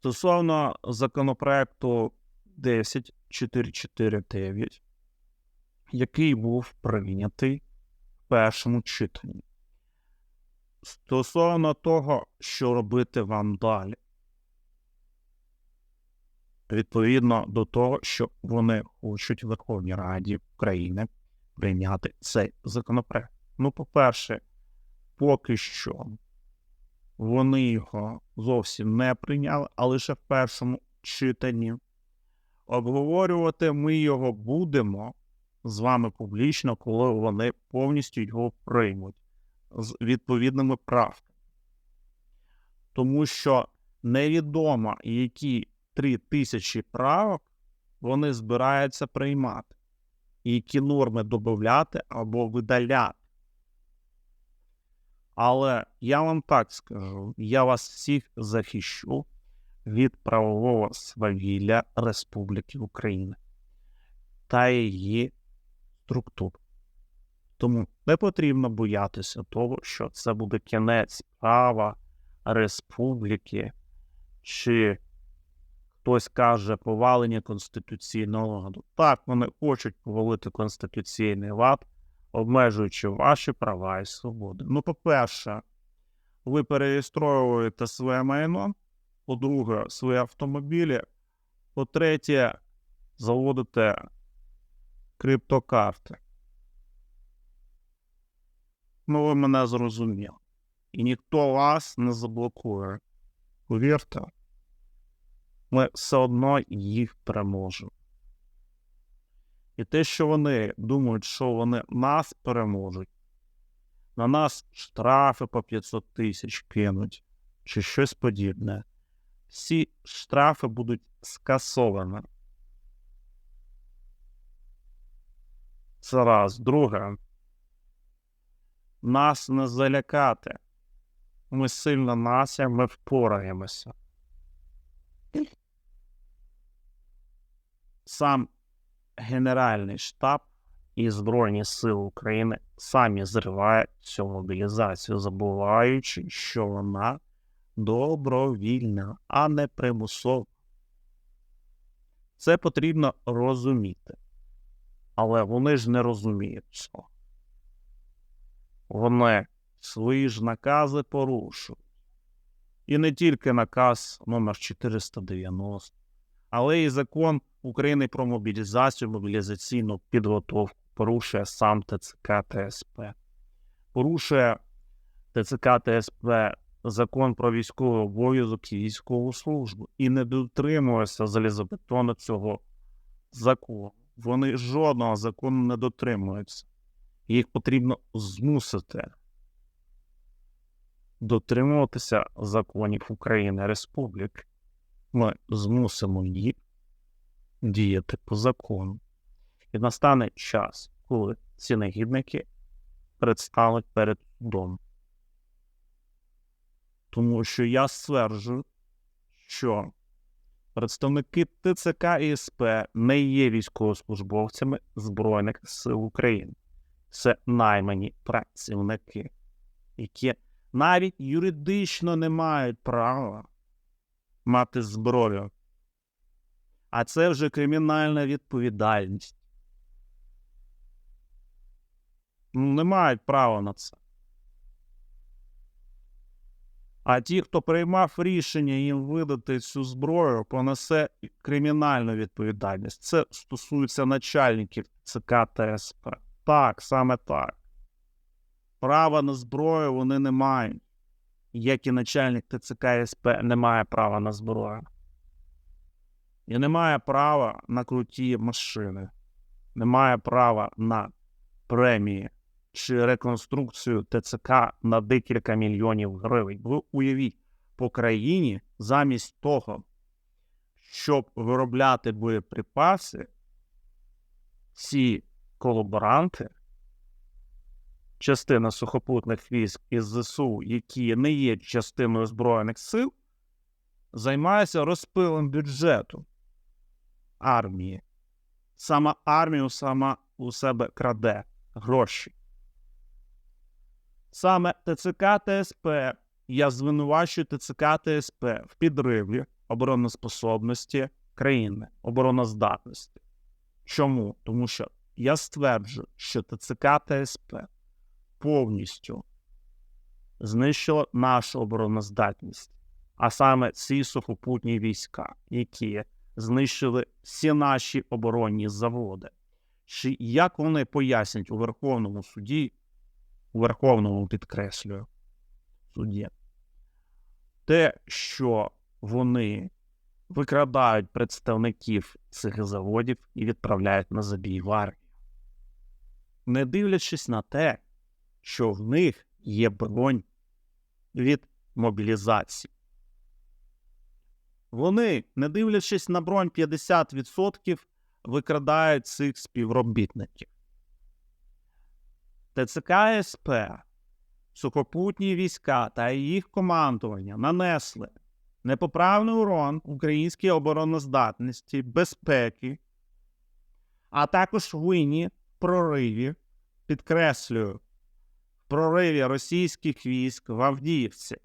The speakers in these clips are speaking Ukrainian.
Стосовно законопроекту 10449, який був прийнятий в першому читанні. Стосовно того, що робити вам далі, відповідно до того, що вони хочуть в Верховній Раді України прийняти цей законопроект. Ну, по-перше, поки що вони його зовсім не прийняли, а лише в першому читанні. Обговорювати ми його будемо з вами публічно, коли вони повністю його приймуть з відповідними правками. Тому що невідомо, які три тисячі правок вони збираються приймати, які норми додати або видаляти. Але я вам так скажу: я вас всіх захищу від правового свавілля Республіки Україна та її структур. Тому не потрібно боятися того, що це буде кінець права республіки, чи хтось каже повалення конституційного ладу. Так, вони хочуть повалити конституційний лад, обмежуючи ваші права і свободи. Ну, по-перше, ви перереєстровуєте своє майно, по-друге, свої автомобілі, по-третє, заводите криптокарти. Ну, ви мене зрозуміли. І ніхто вас не заблокує. Повірте, ми все одно їх переможемо. І те, що вони думають, що вони нас переможуть, на нас штрафи по 500 тисяч кинуть, чи щось подібне. Всі штрафи будуть скасовані. Це раз. Друге, нас не залякати. Ми сильна нація, ми впораємося. Сам Генеральний штаб і Збройні Сили України самі зривають цю мобілізацію, забуваючи, що вона добровільна, а не примусова. Це потрібно розуміти. Але вони ж не розуміють цього. Вони свої ж накази порушують. І не тільки наказ номер 490, але і закон України про мобілізацію, мобілізаційну підготовку, порушує сам ТЦК ТСП, порушує ТЦК ТСП закон про військовий обов'язок і військову службу і не дотримується залізобетону цього закону. Вони жодного закону не дотримуються. Їх потрібно змусити дотримуватися законів України Республіки. Ми змусимо їх діяти по закону. І настане час, коли ці негідники предстануть перед судом. Тому що я стверджую, що представники ТЦК і СП не є військовослужбовцями Збройних сил України. Це наймані працівники, які навіть юридично не мають права мати зброю. А це вже кримінальна відповідальність. Ну, не мають права на це. А ті, хто приймав рішення їм видати цю зброю, понесе кримінальну відповідальність. Це стосується начальників ЦК ТСП. Так, саме так. Права на зброю вони не мають. Як і начальник ТЦК СП не має права на зброю. І не має права на круті машини, не має права на премії чи реконструкцію ТЦК на декілька мільйонів гривень. Ви уявіть, по країні замість того, щоб виробляти боєприпаси, ці колаборанти, частина сухопутних військ із ЗСУ, які не є частиною Збройних сил, займаються розпилом бюджету армії. Сама армію сама у себе краде гроші. Саме ТЦК ТСП я звинувачую ТЦК ТСП в підриві обороноспособності країни, обороноздатності. Чому? Тому що я стверджую, що ТЦК та СП повністю знищило нашу обороноздатність, а саме ці сухопутні війська, які знищили всі наші оборонні заводи. Чи як вони пояснять у Верховному суді, у Верховному підкреслюю суді, те, що вони викрадають представників цих заводів і відправляють на забій в армію, не дивлячись на те, що в них є бронь від мобілізації. Вони, не дивлячись на бронь 50%, викрадають цих співробітників. ТЦК СП, сухопутні війська та їх командування нанесли непоправний урон українській обороноздатності, безпеки, а також винні прориві, підкреслюю, прориві російських військ в Авдіївці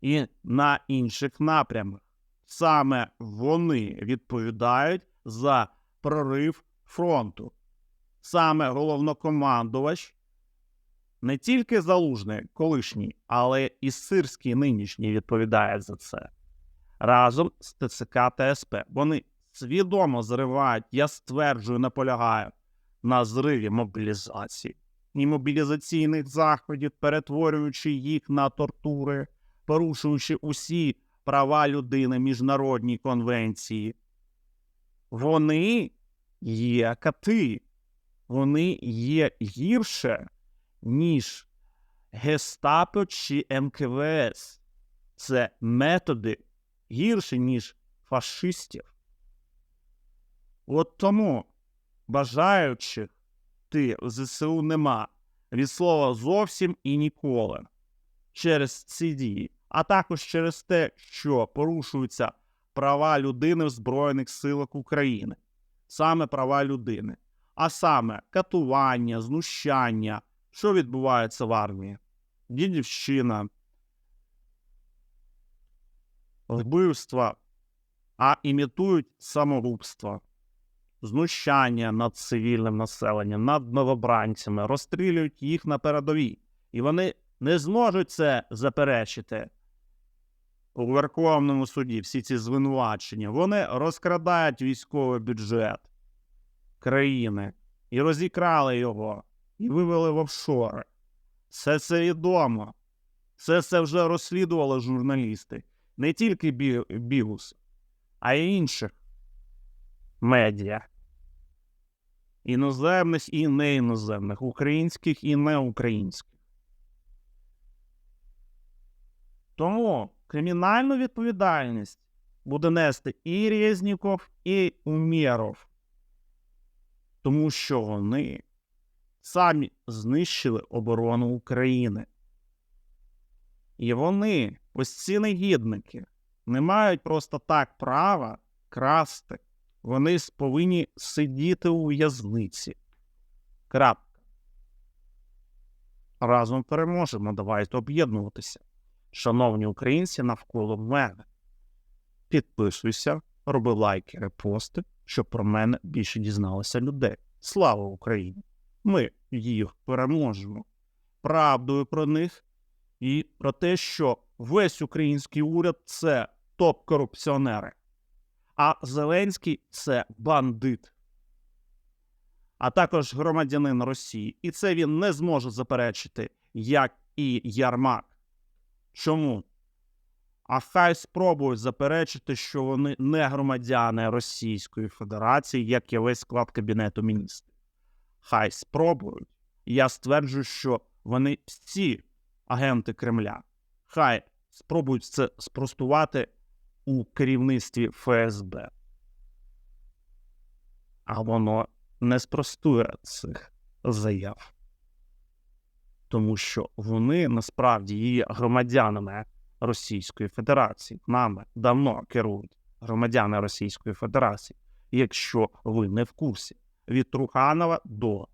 і на інших напрямах. Саме вони відповідають за прорив фронту. Саме головнокомандувач, не тільки залужний колишній, але і сирський нинішній відповідає за це. Разом з ТЦК та СП. Вони свідомо зривають, я стверджую, наполягаю на зриві мобілізації і мобілізаційних заходів, перетворюючи їх на тортури, порушуючи усі права людини, міжнародні конвенції. Вони є кати, вони є гірше, ніж Гестапо чи МКВС. Це методи гірші, ніж фашистів. От тому бажаючих ти в ЗСУ нема від слова зовсім і ніколи через ці дії, а також через те, що порушуються права людини в Збройних силах України, саме права людини, а саме катування, знущання, що відбувається в армії, дідівщина, вбивства, а імітують самогубство, знущання над цивільним населенням, над новобранцями, розстрілюють їх на передовій, і вони не зможуть це заперечити у Верховному суді всі ці звинувачення. Вони розкрадають військовий бюджет країни і розікрали його, і вивели в офшори. Все це відомо. Все це вже розслідували журналісти. Не тільки Бі- Бігус, а й інших медіа. Іноземних і неіноземних, українських і неукраїнських. Тому кримінальну відповідальність буде нести і Резніков, і Умєров. Тому що вони самі знищили оборону України. І вони, ось ці негідники, не мають просто так права красти. Вони повинні сидіти у в'язниці. Крапка. Разом переможемо. Давайте об'єднуватися. Шановні українці, навколо мене. Підписуйся, роби лайки, репости, щоб про мене більше дізналося людей. Слава Україні! Ми їх переможемо. Правдою про них і про те, що весь український уряд це топ-корупціонери, а Зеленський це бандит, а також громадянин Росії. І це він не зможе заперечити, як і Ярмак. Чому? А хай спробують заперечити, що вони не громадяни Російської Федерації, як і весь склад Кабінету міністрів. Хай спробують. Я стверджую, що вони всі агенти Кремля. Хай спробують це спростувати у керівництві ФСБ. А воно не спростує цих заяв. Тому що вони насправді є громадянами Російської Федерації. Нами давно керують громадяни Російської Федерації. Якщо ви не в курсі, від Труханова до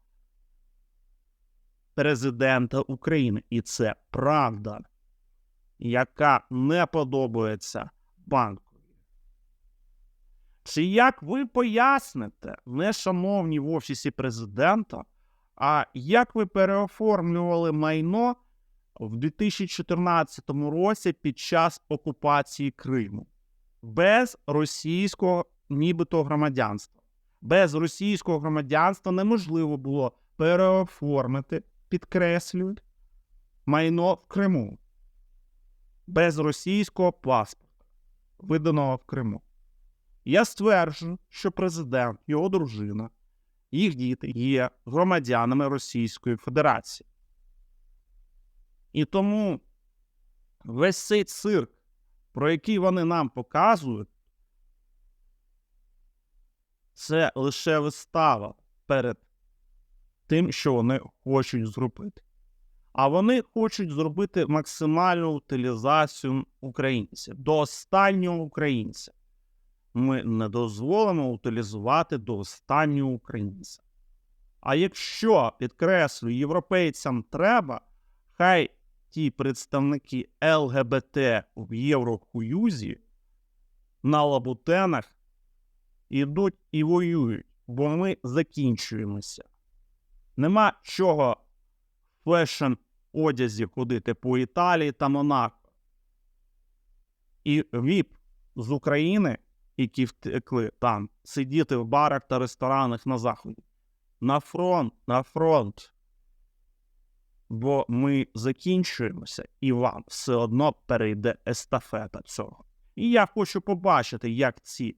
президента України. І це правда, яка не подобається банкові, Чи як ви поясните, не шановні в Офісі президента, а як ви переоформлювали майно в 2014 році під час окупації Криму без російського нібито громадянства? Без російського громадянства неможливо було переоформити, підкреслюю, майно в Криму без російського паспорта, виданого в Криму. Я стверджую, що президент, його дружина, їх діти є громадянами Російської Федерації. І тому весь цей цирк, про який вони нам показують, це лише вистава перед тим, що вони хочуть зробити. А вони хочуть зробити максимальну утилізацію українців до останнього українця. Ми не дозволимо утилізувати до останнього українця. А якщо, підкреслю, європейцям треба, хай ті представники ЛГБТ в Єврокуюзі на лабутенах ідуть і воюють, бо ми закінчуємося. Нема чого в фешн одязі ходити по Італії та Монако. І ВІП з України, які втекли там, сидіти в барах та ресторанах на Заході. На фронт, на фронт. Бо ми закінчуємося, і вам все одно перейде естафета цього. І я хочу побачити, як ці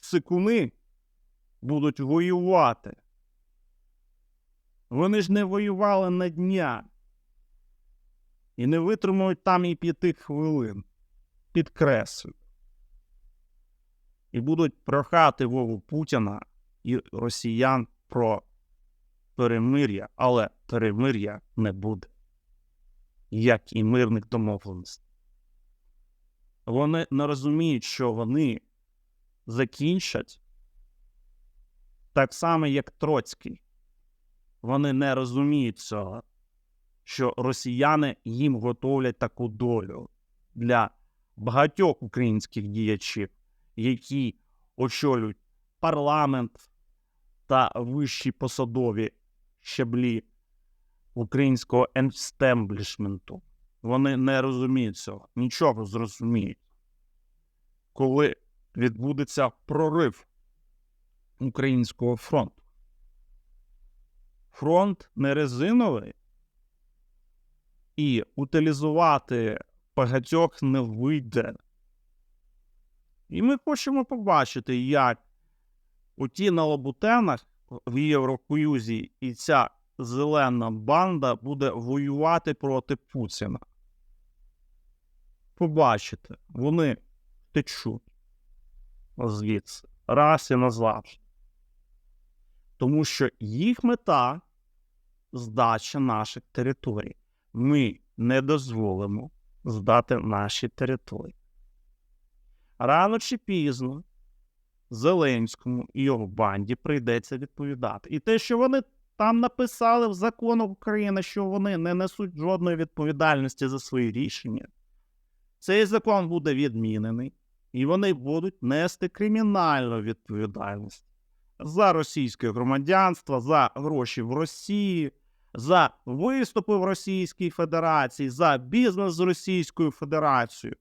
сикуни будуть воювати. Вони ж не воювали на дня. І не витримують там і п'яти хвилин. Підкреслю. І будуть прохати Вову Путіна і росіян про перемир'я, але перемир'я не буде. Як і мирних домовленостей. Вони не розуміють, що вони закінчать так само, як Троцький. Вони не розуміють цього, що росіяни їм готовлять таку долю для багатьох українських діячів, які очолюють парламент та вищі посадові щаблі українського енстемблішменту. Вони не розуміють цього, нічого зрозуміють. Коли відбудеться прорив українського фронту. Фронт не резиновий, і утилізувати багатьох не вийде. І ми хочемо побачити, як у ті на лабутенах в Єврокоюзі і ця зелена банда буде воювати проти Путіна. Побачите, вони течуть звідси раз і назавжди. Тому що їх мета здача наших територій. Ми не дозволимо здати наші території. Рано чи пізно Зеленському і його банді прийдеться відповідати. І те, що вони там написали в законах України, що вони не несуть жодної відповідальності за свої рішення, цей закон буде відмінений, і вони будуть нести кримінальну відповідальність за російське громадянство, за гроші в Росії, за виступи в Російській Федерації, за бізнес з Російською Федерацією.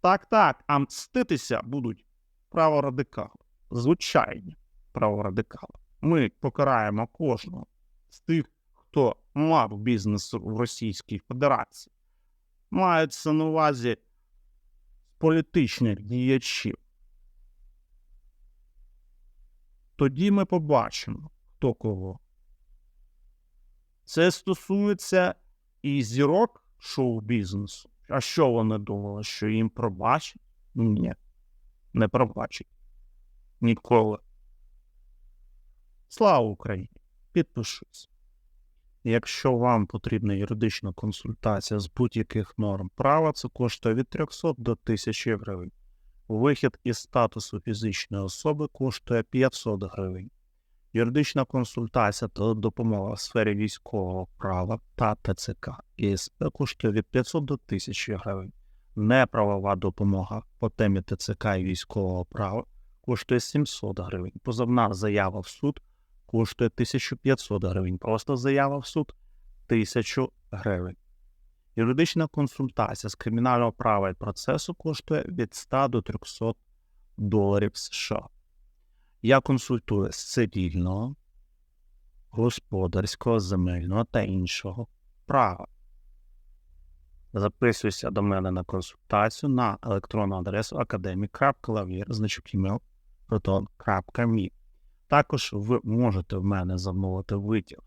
Так, так, а мститися будуть праворадикали. Звичайні праворадикали. Ми покараємо кожного з тих, хто мав бізнес в Російській Федерації. Мається на увазі політичних діячів. Тоді ми побачимо, хто кого. Це стосується і зірок шоу-бізнесу. А що вони думали, що їм пробачать? Ні, не пробачать. Ніколи. Слава Україні! Підпишись. Якщо вам потрібна юридична консультація з будь-яких норм права, це коштує від 300 до 1000 гривень. Вихід із статусу фізичної особи коштує 500 гривень. Юридична консультація та допомога в сфері військового права та ТЦК і СП коштує від 500 до 1000 гривень. неправова допомога по темі ТЦК і військового права коштує 700 гривень. Позовна заява в суд коштує 1500 гривень. Просто заява в суд 1000 гривень. Юридична консультація з кримінального права і процесу коштує від 100 до 300 доларів США. Я консультую з цивільного, господарського, земельного та іншого права. Записуйся до мене на консультацію на електронну адресу academic.lavir, значок email, proton.me. Також ви можете в мене замовити витяг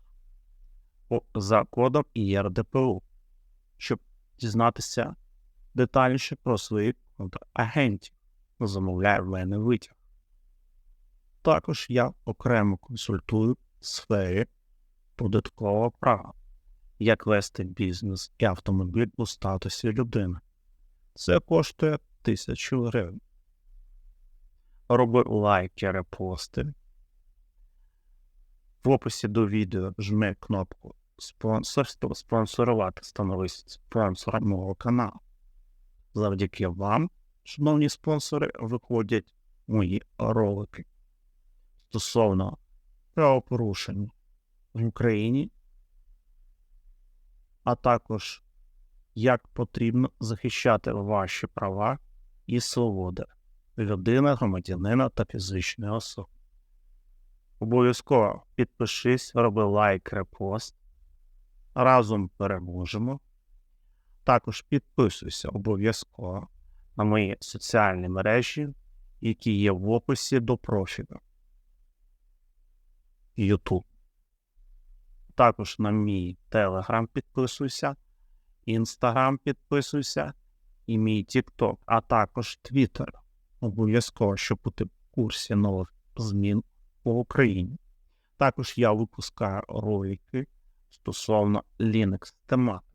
за кодом ІРДПУ, щоб дізнатися детальніше про своїх контрагентів. Замовляє в мене витяг. Також я окремо консультую в сфері податкового права, як вести бізнес і автомобіль у статусі людини. Це коштує тисячу гривень. Роби лайки, репости. В описі до відео жми кнопку спонсорство, спонсорувати, становись спонсором мого каналу. Завдяки вам, шановні спонсори, виходять мої ролики стосовно правопорушень в Україні, а також як потрібно захищати ваші права і свободи людини, громадянина та фізичної особи. Обов'язково підпишись, роби лайк, репост. Разом переможемо. Також підписуйся обов'язково на мої соціальні мережі, які є в описі до профілю. YouTube. Також на мій Telegram підписуйся, Instagram підписуйся і мій TikTok, а також Twitter. Обов'язково, щоб бути в курсі нових змін по Україні. Також я випускаю ролики стосовно Linux тематики.